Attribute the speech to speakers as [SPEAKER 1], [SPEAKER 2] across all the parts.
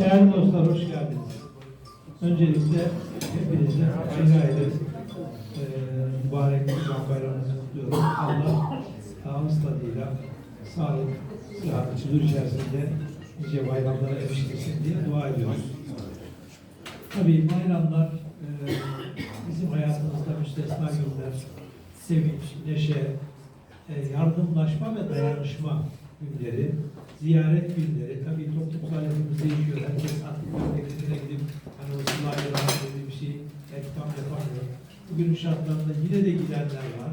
[SPEAKER 1] Değerli dostlar hoş geldiniz. Öncelikle hepinize ayrı ayrı eee mübarek Kurban Bayramınızı kutluyorum. Allah ağız tadıyla sağlık, sıhhat, huzur içerisinde nice bayramlara eriştirsin diye dua ediyoruz. Tabii bayramlar eee, bizim hayatımızda müstesna günler, sevinç, neşe, e, yardımlaşma ve dayanışma günleri, ziyaret günleri, tabii toplumsal yapımız değişiyor. Herkes artık memleketine gidip hani o sılahı dediği bir şey belki tam yapamıyor. Bugünün şartlarında yine de gidenler var.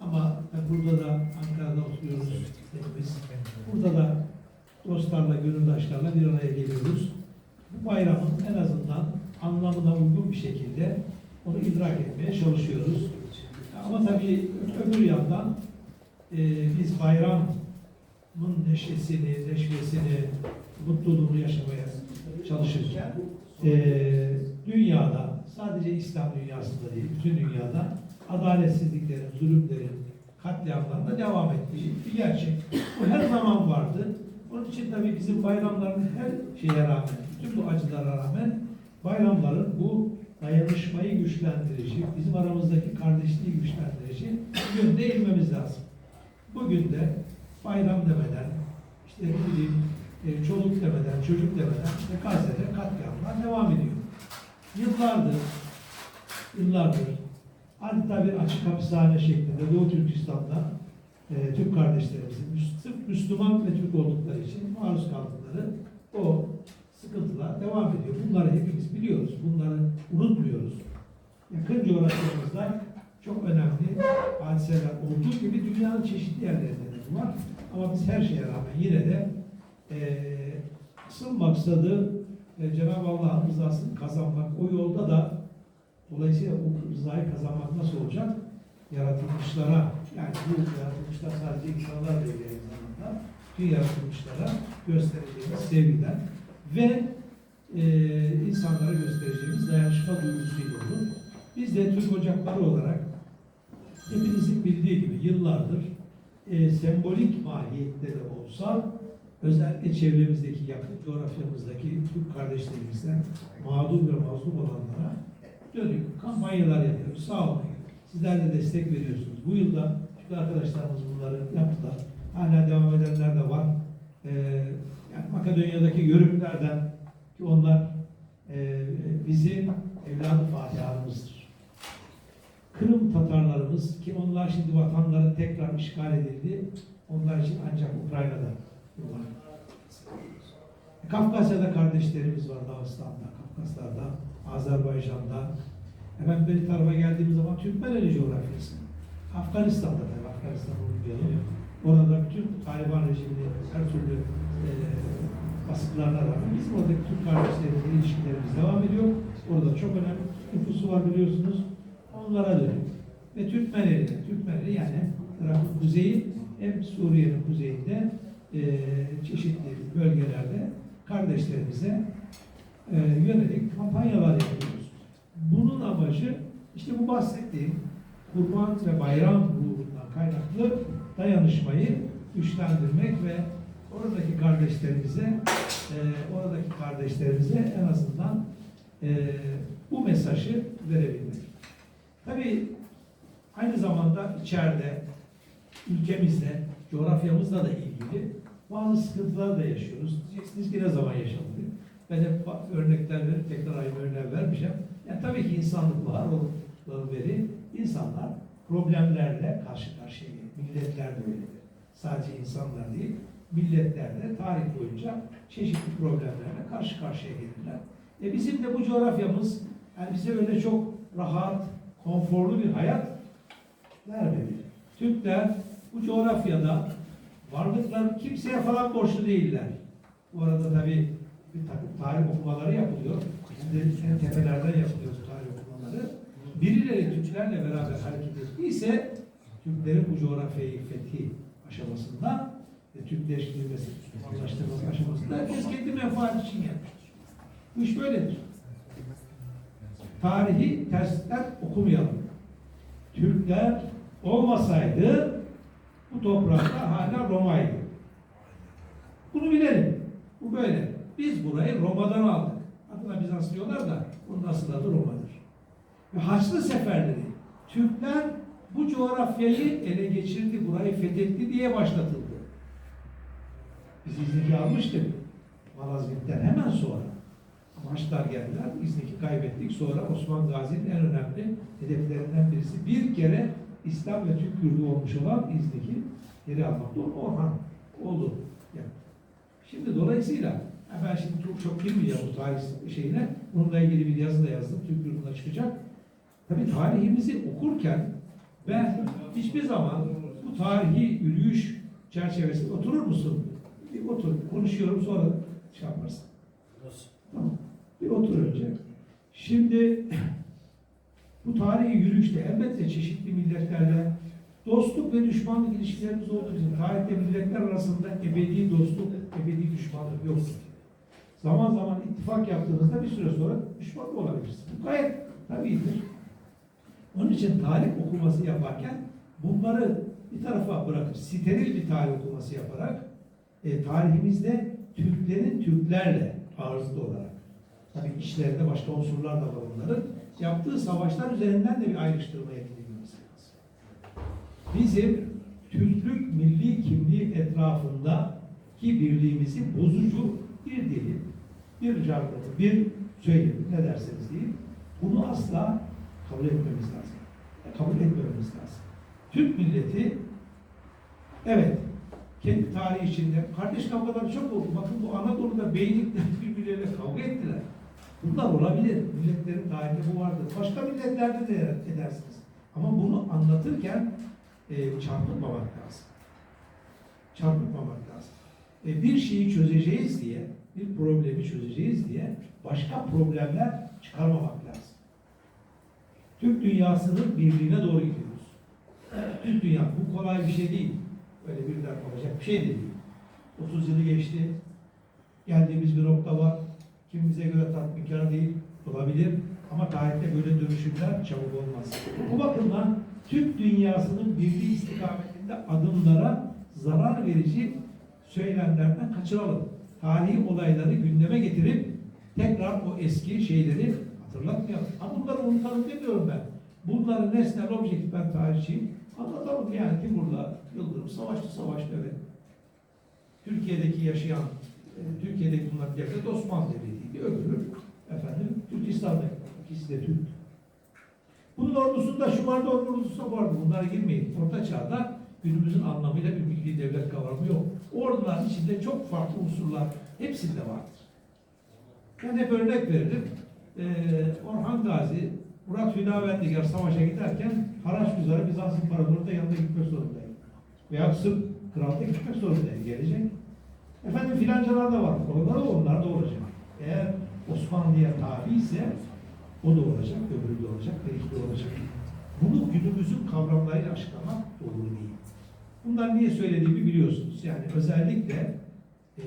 [SPEAKER 1] Ama burada da Ankara'da oturuyoruz hepimiz. Burada da dostlarla, gönüldaşlarla bir araya geliyoruz. Bu bayramın en azından anlamına uygun bir şekilde onu idrak etmeye çalışıyoruz. Ama tabii öbür yandan e, biz bayramın neşesini, neşvesini, mutluluğunu yaşamaya çalışırken e, dünyada, sadece İslam dünyasında değil, bütün dünyada adaletsizliklerin, zulümlerin, katliamların da devam ettiği bir gerçek. Bu her zaman vardı. Onun için tabii bizim bayramların her şeye rağmen, bütün bu acılara rağmen bayramların bu dayanışmayı güçlendirici, bizim aramızdaki kardeşliği güçlendirici yönde eğilmemiz lazım. Bugün de bayram demeden, işte ne bileyim, e, çoluk demeden, çocuk demeden işte Gazze'de katliamlar devam ediyor. Yıllardır, yıllardır adeta bir açık hapishane şeklinde Doğu Türkistan'da e, Türk kardeşlerimizin sırf Müslüman ve Türk oldukları için maruz kaldıkları o sıkıntılar devam ediyor. Bunları hepimiz biliyoruz. Bunları unutmuyoruz. Yakın coğrafyamızda çok önemli hadiseler olduğu gibi dünyanın çeşitli yerlerinde bu var. Ama biz her şeye rağmen yine de eee asıl maksadı e, Cenab-ı Allah'ın rızasını kazanmak. O yolda da dolayısıyla o rızayı kazanmak nasıl olacak? Yaratılmışlara, yani bu yaratılmışlar sadece insanlar değil aynı zamanda. Tüm yaratılmışlara göstereceğimiz sevgiden ve e, insanlara göstereceğimiz dayanışma duygusuyla olur. Biz de Türk Ocakları olarak hepinizin bildiği gibi yıllardır e, sembolik mahiyette de olsa özellikle çevremizdeki, yakın coğrafyamızdaki Türk kardeşlerimizden mağdur ve mazlum olanlara dönük kampanyalar yapıyoruz. Sağ olun. Sizler de destek veriyorsunuz. Bu yılda Türk arkadaşlarımız bunları yaptılar. Hala devam edenler de var. Ee, yani Makedonya'daki yörüklerden ki onlar e, bizim evladı Fatiha'mızdır. Kırım Tatarlarımız ki onlar şimdi vatanları tekrar işgal edildi. Onlar için ancak Ukrayna'da var. Kafkasya'da kardeşlerimiz var Dağıstan'da, Kafkaslar'da, Azerbaycan'da. Hemen bir tarafa geldiğimiz zaman Türkmeneli coğrafyası. Afganistan'da tabii, Afganistan'ı unutmayalım. Orada bütün Taliban rejiminin her türlü e, baskılarına rağmen bizim oradaki Türk kardeşlerimizle ilişkilerimiz devam ediyor. Orada çok önemli nüfusu var biliyorsunuz. Onlara dönük. Ve Türkmeneli, Türkmeneli yani Irak'ın kuzeyi hem Suriye'nin kuzeyinde e, çeşitli bölgelerde kardeşlerimize e, yönelik kampanyalar yapıyoruz. Bunun amacı işte bu bahsettiğim kurban ve bayram ruhundan kaynaklı dayanışmayı güçlendirmek ve oradaki kardeşlerimize e, oradaki kardeşlerimize en azından e, bu mesajı verebilmek. Tabii aynı zamanda içeride ülkemizde, coğrafyamızla da ilgili bazı sıkıntılar da yaşıyoruz. Diyeceksiniz ki ne zaman yaşandı? Ben hep örnekler verip tekrar aynı örneği vermeyeceğim. Yani tabii ki insanlık var olduğundan beri insanlar problemlerle karşı karşıya geliyor. Milletler de öyledir. Sadece insanlar değil, milletler de tarih boyunca çeşitli problemlerle karşı karşıya gelirler. E bizim de bu coğrafyamız yani bize öyle çok rahat, konforlu bir hayat vermedi. Türkler bu coğrafyada varlıklar kimseye falan borçlu değiller. Bu arada tabii bir takım tarih okumaları yapılıyor. En tepelerden yapılıyor tarih okumaları. Birileri Türklerle beraber hareket ettiyse Türklerin bu coğrafyayı fethi aşamasında ve Türkleştirilmesi, Müslümanlaştırılması aşamasında herkes kendi menfaat için yapmıştır. Bu iş böyledir. Tarihi tersten okumayalım. Türkler olmasaydı bu toprakta hala Roma'ydı. Bunu bilelim. Bu böyle. Biz burayı Roma'dan aldık. Adına Bizans diyorlar da bunun asıl adı Roma'dır. Ve Haçlı seferleri Türkler bu coğrafyayı ele geçirdi, burayı fethetti diye başlatıldı. Biz İznik'i almıştık. Malazgirt'ten hemen sonra. Haçlılar geldiler, İznik'i kaybettik. Sonra Osman Gazi'nin en önemli hedeflerinden birisi bir kere İslam ve Türk yurdu olmuş olan İznik'i geri almak. Doğru, Orhan oldu. Yani. Şimdi dolayısıyla ben şimdi çok çok girmeyeceğim bu tarih şeyine. Bununla ilgili bir yazı da yazdım. Türk yurduna çıkacak. Tabii tarihimizi okurken ben hiçbir zaman bu tarihi yürüyüş çerçevesinde oturur musun? Bir otur. Konuşuyorum sonra şey yaparsın. Tamam. Bir otur önce. Şimdi bu tarihi yürüyüşte elbette çeşitli milletlerle dostluk ve düşmanlık ilişkilerimiz olduğu için tarihte milletler arasında ebedi dostluk, ebedi düşmanlık yoktur. Zaman zaman ittifak yaptığınızda bir süre sonra düşman olabilirsiniz. Bu gayet tabidir. Onun için tarih okuması yaparken bunları bir tarafa bırakıp steril bir tarih okuması yaparak e, tarihimizde Türklerin Türklerle ağızlı olarak tabii işlerinde başka unsurlar da var onların yaptığı savaşlar üzerinden de bir ayrıştırmaya gidilmemiz lazım. Bizim Türklük milli kimliği etrafında ki birliğimizi bozucu bir dili, bir jargonu, bir söylemi ne derseniz deyin, bunu asla kabul etmemiz lazım. Yani kabul etmememiz lazım. Türk milleti evet kendi tarihi içinde kardeş kavgaları çok oldu. Bakın bu Anadolu'da beylikler birbirleriyle kavga ettiler. Bunlar olabilir. Milletlerin tarihinde bu vardır. Başka milletlerde de edersiniz. Ama bunu anlatırken e, çarpıtmamak lazım. Çarpıtmamak lazım. E, bir şeyi çözeceğiz diye, bir problemi çözeceğiz diye başka problemler çıkarmamak lazım. Türk dünyasının birliğine doğru gidiyoruz. Türk dünya bu kolay bir şey değil. Öyle birden olacak bir şey de değil. 30 yılı geçti. Geldiğimiz bir nokta var. Kimimize göre tatminkar değil olabilir. Ama tarihte böyle dönüşümler çabuk olmaz. Bu bakımdan Türk dünyasının birliği istikametinde adımlara zarar verici söylemlerden kaçıralım. Tarihi olayları gündeme getirip tekrar o eski şeyleri hatırlatmayalım. Ha bunları unutalım demiyorum ben. Bunları nesnel, objektif ben tarihçiyim. Anlatalım yani Timur'la Yıldırım savaştı savaştı evet. Türkiye'deki yaşayan, Türkiye'deki bunlar devlet Osmanlı Devleti'ydi. Öbürü efendim Türkistan'da. İkisi de Türk. Bunun ordusunda şu onun ordusunda vardı. Bunlara girmeyin. Orta çağda günümüzün anlamıyla bir milli devlet kavramı yok. Orduların içinde çok farklı unsurlar hepsinde vardır. Ben hep örnek veririm. Ee, Orhan Gazi, Murat Hüdavendigar savaşa giderken haraç üzere Bizans İmparatorluğu'nda yanında gitmek zorundaydı. Veya Sırp krallığı gitmek zorundaydı. Gelecek. Efendim filancalar da var. Onlar da onlar da olacak. Eğer Osmanlı'ya tabi ise o da olacak, öbürü de olacak, belki de olacak. Bunu günümüzün kavramlarıyla açıklamak doğru değil. Bunlar niye söylediğimi biliyorsunuz. Yani özellikle eee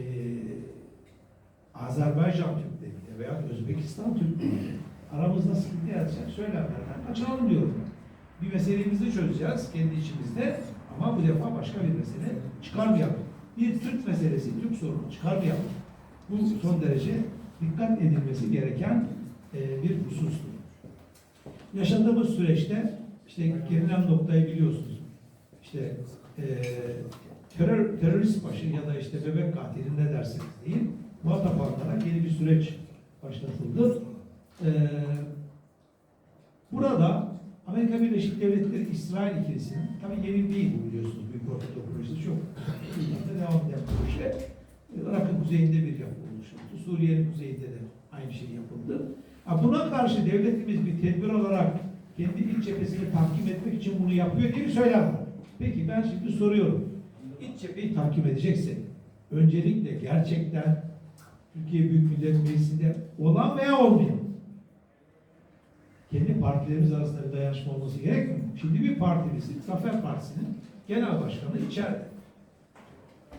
[SPEAKER 1] Azerbaycan Türkleriyle veya Özbekistan Türkleriyle aramızda sıkıntı yaratacak söylemlerden kaçınalım diyorum. Bir meselemizi çözeceğiz kendi içimizde ama bu defa başka bir mesele çıkarmayalım. Bir Türk meselesi, Türk sorunu çıkarmayalım. Bu son derece dikkat edilmesi gereken e, bir husustur. Yaşadığımız süreçte işte gelinen noktayı biliyorsunuz. İşte e, terör, terörist başı ya da işte bebek katili ne derseniz deyin muhatap alanlara yeni bir süreç başlatıldı. E, burada Amerika Birleşik Devletleri İsrail ikilisinin tabii yeni değil bu biliyorsunuz bir protokol projesi çok yıllarda devam eden proje. Irak'ın kuzeyinde bir yapı oluşturdu. Suriye'nin kuzeyinde de aynı şey yapıldı. Buna karşı devletimiz bir tedbir olarak kendi iç cephesini tahkim etmek için bunu yapıyor diye bir söylem var. Peki ben şimdi soruyorum. İç cepheyi tahkim edeceksek öncelikle gerçekten Türkiye Büyük Millet Meclisi'nde olan veya olmayan kendi partilerimiz arasında bir dayanışma olması gerekmiyor mu? Şimdi bir partimizin, Zafer Partisi'nin genel başkanı içeride.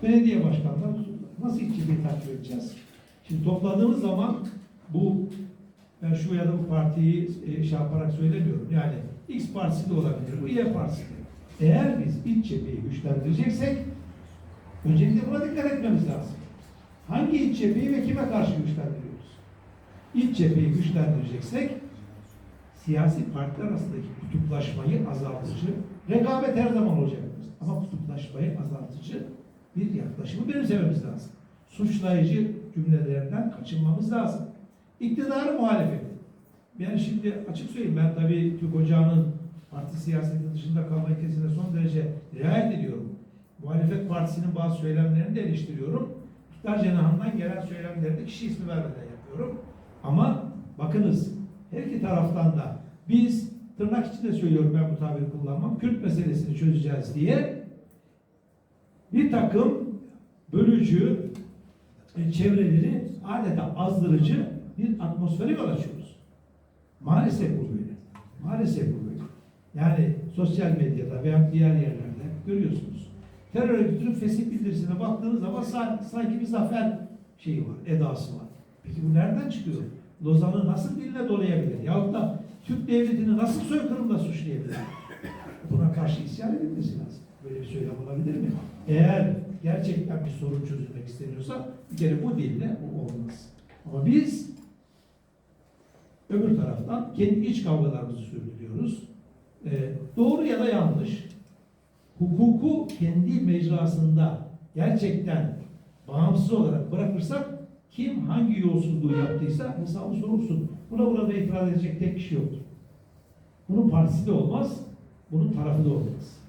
[SPEAKER 1] Belediye başkanları nasıl cepheyi takip edeceğiz? Şimdi topladığımız zaman bu ben şu ya da bu partiyi e, şey yaparak söylemiyorum. Yani X partisi de olabilir, bu Y partisi de. Eğer biz iç cepheyi güçlendireceksek öncelikle buna dikkat etmemiz lazım. hangi iç cepheyi ve kime karşı güçlendiriyoruz? İç cepheyi güçlendireceksek siyasi partiler arasındaki kutuplaşmayı azaltıcı, rekabet her zaman olacaktır. Ama kutuplaşmayı azaltıcı bir yaklaşımı benimsememiz lazım. Suçlayıcı cümlelerden kaçınmamız lazım. İktidarı muhalefet. Ben şimdi açık söyleyeyim ben tabii Türk Ocağı'nın parti siyaseti dışında kalma ilkesine son derece riayet ediyorum. Muhalefet partisinin bazı söylemlerini de eleştiriyorum. İktidar cenahından gelen söylemleri de kişi ismi vermeden yapıyorum. Ama bakınız her iki taraftan da biz tırnak içinde söylüyorum ben bu tabiri kullanmam. Kürt meselesini çözeceğiz diye bir takım bölücü e, çevreleri adeta azdırıcı bir atmosfere yol açıyoruz. Maalesef bu böyle. Maalesef bu böyle. Yani sosyal medyada veya diğer yerlerde görüyorsunuz. Terör örgütünün fesih bildirisine baktığınız zaman sa- sanki bir zafer şeyi var, edası var. Peki bu nereden çıkıyor? Lozan'ı nasıl diline dolayabilir? Yahut da Türk devletini nasıl soykırımla suçlayabilir? Buna karşı isyan edilmesi lazım. Böyle bir söylem olabilir mi? Eğer gerçekten bir sorun çözülmek isteniyorsa bir kere bu dille bu olmaz. Ama biz öbür taraftan kendi iç kavgalarımızı sürdürüyoruz. Ee, doğru ya da yanlış hukuku kendi mecrasında gerçekten bağımsız olarak bırakırsak kim hangi yolsuzluğu yaptıysa hesabı sorulsun. Buna burada itiraz edecek tek kişi yoktur. Bunun partisi de olmaz, bunun tarafı da olmaz.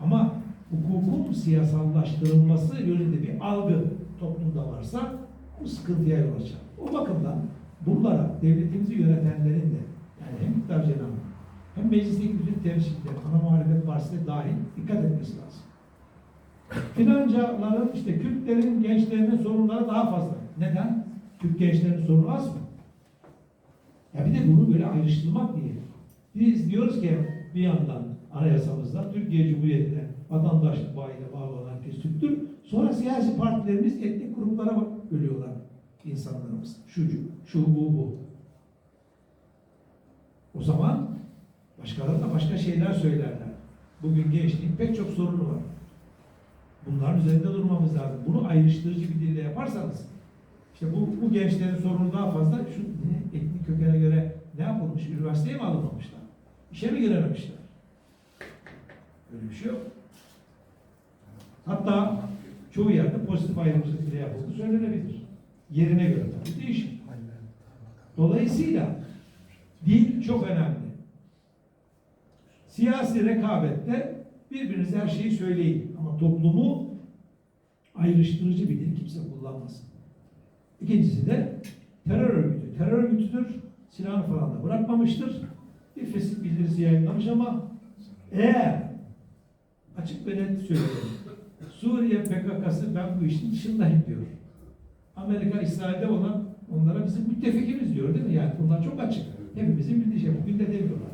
[SPEAKER 1] Ama hukukun siyasallaştırılması yönünde bir algı toplumda varsa bu sıkıntıya yol açar. O bakımdan bunlara devletimizi yönetenlerin de yani hem iktidar cenahı hem meclisteki bütün temsilciler, ana muhalefet partisi de dahil dikkat etmesi lazım. Filancaların işte Kürtlerin, gençlerinin sorunları daha fazla. Neden? Türk gençlerinin sorunu az mı? Ya bir de bunu böyle ayrıştırmak niye? Biz diyoruz ki bir yandan anayasamızda Türkiye Cumhuriyeti'ne vatandaşlık bağıyla bağlı olan herkes Türktür. Sonra siyasi partilerimiz etnik gruplara bölüyorlar insanlarımız. Şu, şu, bu, bu. O zaman başkaları da başka şeyler söylerler. Bugün gençliğin pek çok sorunu var. Bunların üzerinde durmamız lazım. Bunu ayrıştırıcı bir dille yaparsanız işte bu, bu gençlerin sorunu daha fazla şu ne, etnik kökene göre ne yapılmış? Üniversiteye mi alınmamışlar? İşe mi girememişler? Öyle bir şey yok. Hatta çoğu yerde pozitif ayrımcılık bile yapıldı söylenebilir. Yerine göre tabii değişir. Dolayısıyla dil çok önemli. Siyasi rekabette birbirinize her şeyi söyleyin. Ama toplumu ayrıştırıcı bir dil kimse kullanmasın. İkincisi de terör örgütü. Terör örgütüdür. Silahını falan da bırakmamıştır. Bir fesih bildirisi yayınlamış ama eğer açık ve net söylüyorum. Suriye PKK'sı ben bu işin dışındayım diyor. Amerika İsrail'de olan onlara bizim müttefikimiz diyor değil mi? Yani bunlar çok açık. Hepimizin bildiği şey. Bugün de demiyorlar.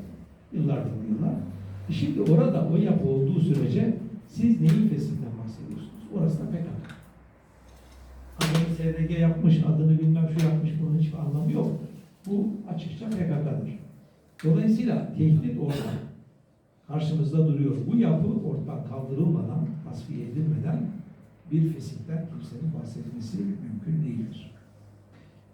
[SPEAKER 1] Yıllardır diyorlar. E şimdi orada o yapı olduğu sürece siz neyin fesihten bahsediyorsunuz? Orası da PKK. SDG yapmış, adını bilmem şu yapmış, bunun hiçbir anlamı yok. Bu açıkça PKK'dır. Dolayısıyla tehdit orada. Karşımızda duruyor. Bu yapı ortadan kaldırılmadan, tasfiye edilmeden bir fesihten kimsenin bahsetmesi mümkün değildir.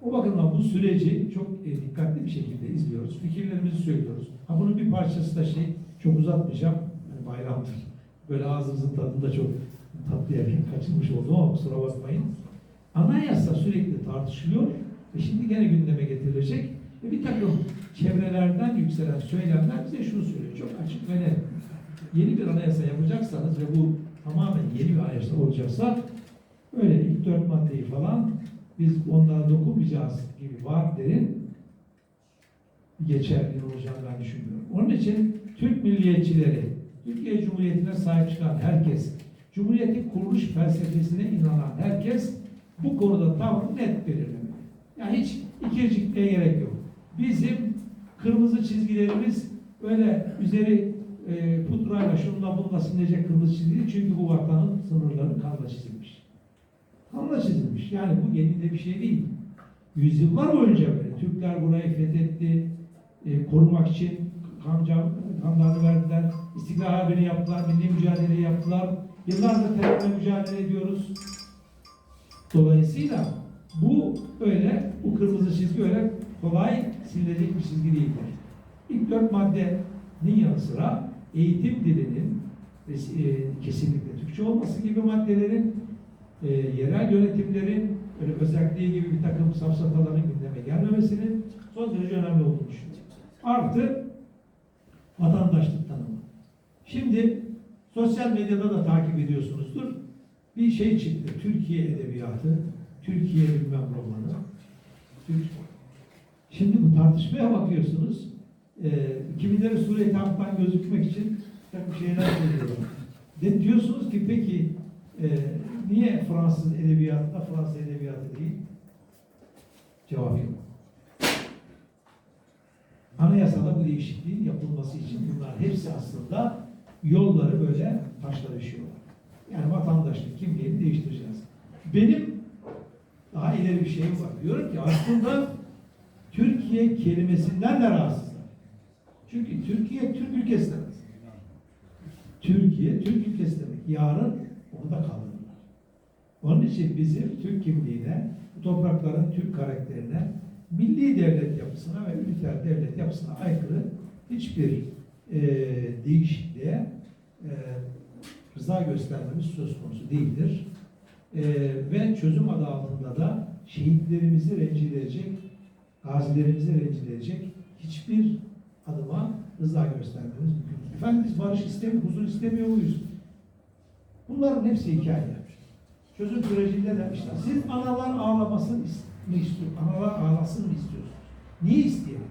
[SPEAKER 1] O bakımdan bu süreci çok e, dikkatli bir şekilde izliyoruz. Fikirlerimizi söylüyoruz. Ha bunun bir parçası da şey, çok uzatmayacağım, yani bayramdır. Böyle ağzımızın tadında çok tatlı yerken kaçırmış oldum ama kusura bakmayın. Anayasa sürekli tartışılıyor ve şimdi gene gündeme getirilecek. Ve bir takım çevrelerden yükselen söylemler bize şunu söylüyor. Çok açık ve net. Yeni bir anayasa yapacaksanız ve bu tamamen yeni bir anayasa olacaksa öyle ilk dört maddeyi falan biz onlara dokunmayacağız gibi vaatlerin geçerli olacağını ben düşünmüyorum. Onun için Türk milliyetçileri, Türkiye Cumhuriyeti'ne sahip çıkan herkes, Cumhuriyet'in kuruluş felsefesine inanan herkes bu konuda tavrını net belirlemeli. Yani hiç ikircikliğe gerek yok. Bizim kırmızı çizgilerimiz öyle üzeri e, pudrayla şununla bununla silinecek kırmızı çizgi değil. Çünkü bu vatanın sınırları kanla çizilmiş. Kanla çizilmiş. Yani bu yeni de bir şey değil. Yüzyıllar boyunca böyle. Türkler burayı fethetti. E, korumak için kanlarını verdiler. İstiklal Harbi'ni yaptılar. Milli mücadele yaptılar. Yıllardır terörle mücadele ediyoruz. Dolayısıyla Bu öyle, bu kırmızı çizgi öyle kolay silinecek bir çizgi değildir. İlk dört maddenin yanı sıra eğitim dilinin e, kesinlikle Türkçe olması gibi maddelerin, e, yerel yönetimlerin öyle özelliği gibi bir takım safsataların gündeme gelmemesinin son derece önemli olduğunu düşünüyorum. Artı vatandaşlık tanımı. Şimdi sosyal medyada da takip ediyorsunuzdur. Bir şey çıktı. Türkiye Edebiyatı, Türkiye bilmem romanı. Şimdi bu tartışmaya bakıyorsunuz. E, kimileri Suriye kamptan gözükmek için bir şeyler söylüyorlar. De diyorsunuz ki peki e, niye Fransız edebiyatında Fransız edebiyatı değil? Cevap yok. Anayasada bu değişikliğin yapılması için bunlar hepsi aslında yolları böyle taşla düşüyorlar. Yani vatandaşlık kimliğini değiştireceğiz. Benim daha ileri bir şeyim var. Diyorum ki aslında Türkiye kelimesinden de rahatsızlar. Çünkü Türkiye Türk ülkesi demek. Türkiye Türk ülkesi demek. Yarın orada kalırlar. Onun için bizim Türk kimliğine, bu toprakların Türk karakterine, milli devlet yapısına ve üniter devlet yapısına aykırı hiçbir e, değişikliğe e, rıza göstermemiz söz konusu değildir. E, ve çözüm adı altında da şehitlerimizi rencide edecek, gazilerimizi rencide edecek hiçbir adıma rıza göstermemiz mümkün. Efendim biz barış istemiyor, huzur istemiyor muyuz? Bunların hepsi hikaye. Çözüm sürecinde de işte siz analar ağlamasını mı istiyor? Analar ağlasın mı istiyorsunuz? Niye isteyelim?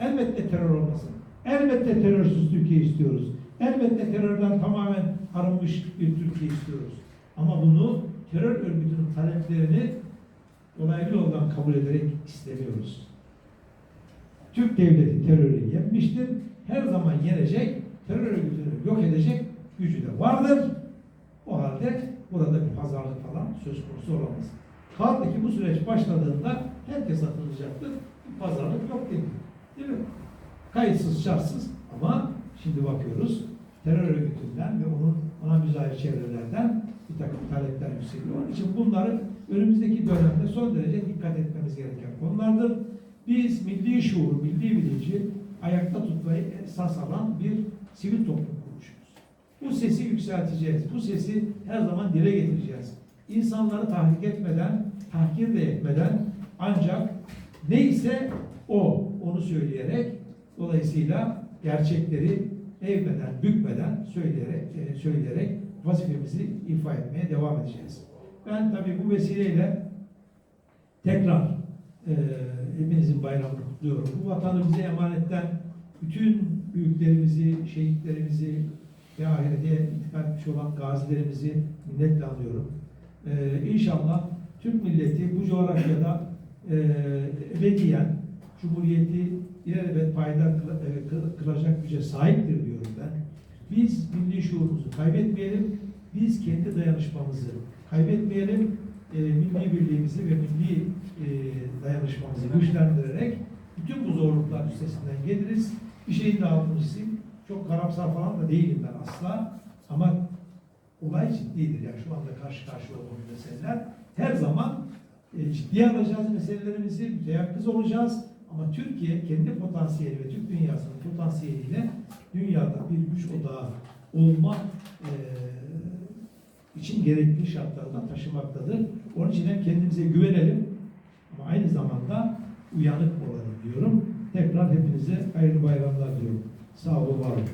[SPEAKER 1] Elbette terör olmasın. Elbette terörsüz Türkiye istiyoruz. Elbette terörden tamamen arınmış bir Türkiye istiyoruz. Ama bunu terör örgütünün taleplerini dolaylı yoldan kabul ederek istemiyoruz. Türk devleti terörü yenmiştir. Her zaman yenecek, terör örgütünü yok edecek gücü de vardır. O halde burada bir pazarlık falan söz konusu olamaz. Kaldı ki bu süreç başladığında herkes atılacaktır. Bir pazarlık yok dedi. Değil mi? Kayıtsız, şartsız ama şimdi bakıyoruz terör örgütünden ve onun ona müzahir çevrelerden bir takım talepler yükseliyor. Onun için bunları önümüzdeki dönemde son derece dikkat etmemiz gereken konulardır. Biz milli şuuru, milli bilinci ayakta tutmayı esas alan bir sivil toplum kuruluşuyuz. Bu sesi yükselteceğiz. Bu sesi her zaman dile getireceğiz. İnsanları tahrik etmeden, tahkir de etmeden ancak neyse o, onu söyleyerek dolayısıyla gerçekleri eğmeden, bükmeden söyleyerek, e, söyleyerek vazifemizi ifa etmeye devam edeceğiz. Ben tabii bu vesileyle tekrar e, hepinizin bayramını kutluyorum. Bu vatanı bize emanetten bütün büyüklerimizi, şehitlerimizi ve ahirete intikal etmiş olan gazilerimizi minnetle anıyorum. E, inşallah Türk milleti bu coğrafyada e, ebediyen Cumhuriyeti ilelebet kıla- e, kı- kılacak güce sahiptir ben. Biz milli şuurumuzu kaybetmeyelim, biz kendi dayanışmamızı kaybetmeyelim, e, milli birliğimizi ve milli e, dayanışmamızı güçlendirerek bütün bu zorluklar üstesinden geliriz. Bir şeyin de altını. Çok karamsar falan da değilim ben asla. Ama olay ciddidir. Yani şu anda karşı karşıya olduğumuz meseleler. Her zaman e, ciddiye alacağız meselelerimizi, müteyakkız olacağız. Ama Türkiye kendi potansiyeli ve Türk dünyasının potansiyeliyle dünyada bir güç odağı olma e, için gerekli şartlardan taşımaktadır. Onun için hem kendimize güvenelim ama aynı zamanda uyanık olalım diyorum. Tekrar hepinize hayırlı bayramlar diliyorum. Sağ olun, var olun.